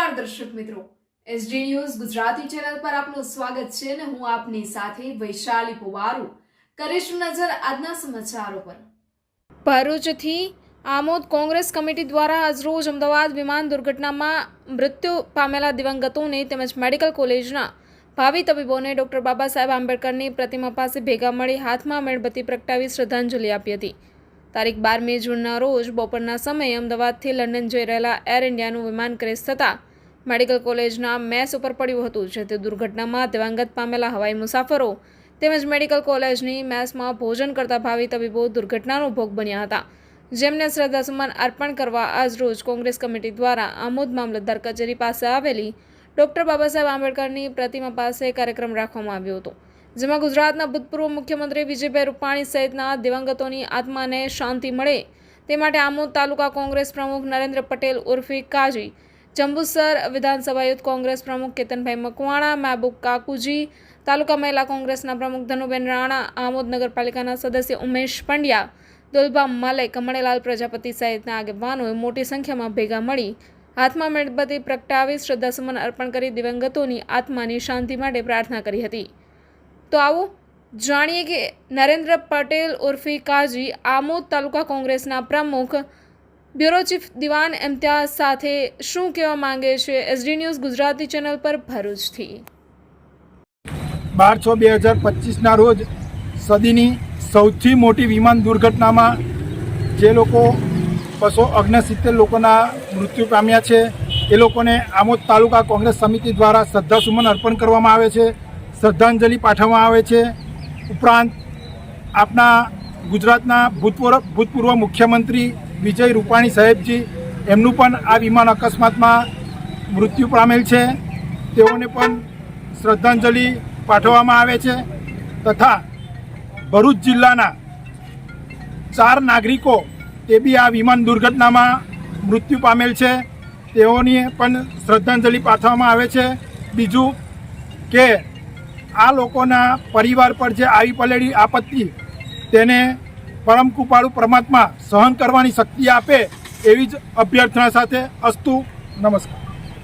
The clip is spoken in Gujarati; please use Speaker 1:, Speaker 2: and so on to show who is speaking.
Speaker 1: નમસ્કાર દર્શક મિત્રો. એસડી ન્યૂઝ ગુજરાતી ચેનલ પર આપનું સ્વાગત છે અને હું આપની સાથે વૈશાલી પુવારુ. કરીશું નજર આજના સમાચારો પર. ભરૂચથી આમોદ કોંગ્રેસ કમિટી દ્વારા આજરોજ અમદાવાદ વિમાન દુર્ઘટનામાં મૃત્યુ પામેલા દિવંગતોને તેમજ મેડિકલ કોલેજના ભાવિ તબીબોને ડોક્ટર બાબા સાહેબ આંબેડકરની પ્રતિમા પાસે ભેગા મળી હાથમાં મીણબત્તી પ્રગટાવી શ્રદ્ધાંજલિ આપી હતી. તારીખ બારમી જૂનના રોજ બપોરના સમયે અમદાવાદથી લંડન જઈ રહેલા એર ઇન્ડિયાનું વિમાન ક્રેશ થતાં મેડિકલ કોલેજના મેસ ઉપર પડ્યું હતું જેથી દુર્ઘટનામાં દિવંગત પામેલા હવાઈ મુસાફરો તેમજ મેડિકલ કોલેજની મેસમાં ભોજન કરતા ભાવિ તબીબો દુર્ઘટનાનો ભોગ બન્યા હતા. જેમને શ્રદ્ધાસુમન અર્પણ કરવા આજરોજ કોંગ્રેસ કમિટી દ્વારા આમોદ મામલતદાર કચેરી પાસે આવેલી ડોક્ટર બાબાસાહેબ આંબેડકરની પ્રતિમા પાસે કાર્યક્રમ રાખવામાં આવ્યો હતો, જેમાં ગુજરાતના ભૂતપૂર્વ મુખ્યમંત્રી વિજયભાઈ રૂપાણી સહિતના દિવંગતોની આત્માને શાંતિ મળે તે માટે આમોદ તાલુકા કોંગ્રેસ પ્રમુખ નરેન્દ્ર પટેલ ઉર્ફે કાજી જંબુસર વિધાનસભા યુથ કોંગ્રેસ પ્રમુખ કેતનભાઈ મકવાણા, મહેબૂબ કાકુજી, તાલુકા મહિલા કોંગ્રેસના પ્રમુખ ધનુબેન રાણા, આમોદ નગરપાલિકાના સદસ્ય ઉમેશ પંડ્યા, દુલભા મલેક, કમળેલાલ પ્રજાપતિ સહિતના આગેવાનોએ મોટી સંખ્યામાં ભેગા મળી હાથમાં મીણબત્તી પ્રગટાવી શ્રદ્ધાસુમન અર્પણ કરી દિવંગતોની આત્માની શાંતિ માટે પ્રાર્થના કરી હતી. તો આવો જાણીએ કે નરેન્દ્ર પટેલ ઉર્ફી કાજી આમોદ તાલુકા કોંગ્રેસના પ્રમુખ બ્યુરો ચીફ દિવાન ઇમ્તિયાઝ સાથે શું કહેવા માંગે છે? એસડી ન્યૂઝ ગુજરાતી ચેનલ પર ભરૂચથી.
Speaker 2: બાર છ બે હજાર પચીસના રોજ સદીની સૌથી મોટી વિમાન દુર્ઘટનામાં જે લોકો બસો ઓગણસિત્તેર લોકોના મૃત્યુ પામ્યા છે, એ લોકોને આમોદ તાલુકા કોંગ્રેસ સમિતિ દ્વારા શ્રદ્ધાસુમન અર્પણ કરવામાં આવે છે, શ્રદ્ધાંજલિ પાઠવવામાં આવે છે. ઉપરાંત આપણા ગુજરાતના ભૂતપૂર્વ ભૂતપૂર્વ મુખ્યમંત્રી વિજય રૂપાણી સાહેબજી, એમનું પણ આ વિમાન અકસ્માતમાં મૃત્યુ પામેલ છે. તેઓને પણ શ્રદ્ધાંજલિ પાઠવવામાં આવે છે તથા ભરૂચ જિલ્લાના ચાર નાગરિકો તે બી આ વિમાન દુર્ઘટનામાં મૃત્યુ પામેલ છે. તેઓની પણ શ્રદ્ધાંજલિ પાઠવવામાં આવે છે. બીજું કે આ લોકોના પરિવાર પર જે આવી પલેડી આપત્તિ, તેને પરમ કૃપાળુ પરમાત્મા સહન કરવાની શક્તિ આપે એવી જ અભ્યર્થના સાથે અસ્તુ. નમસ્કાર.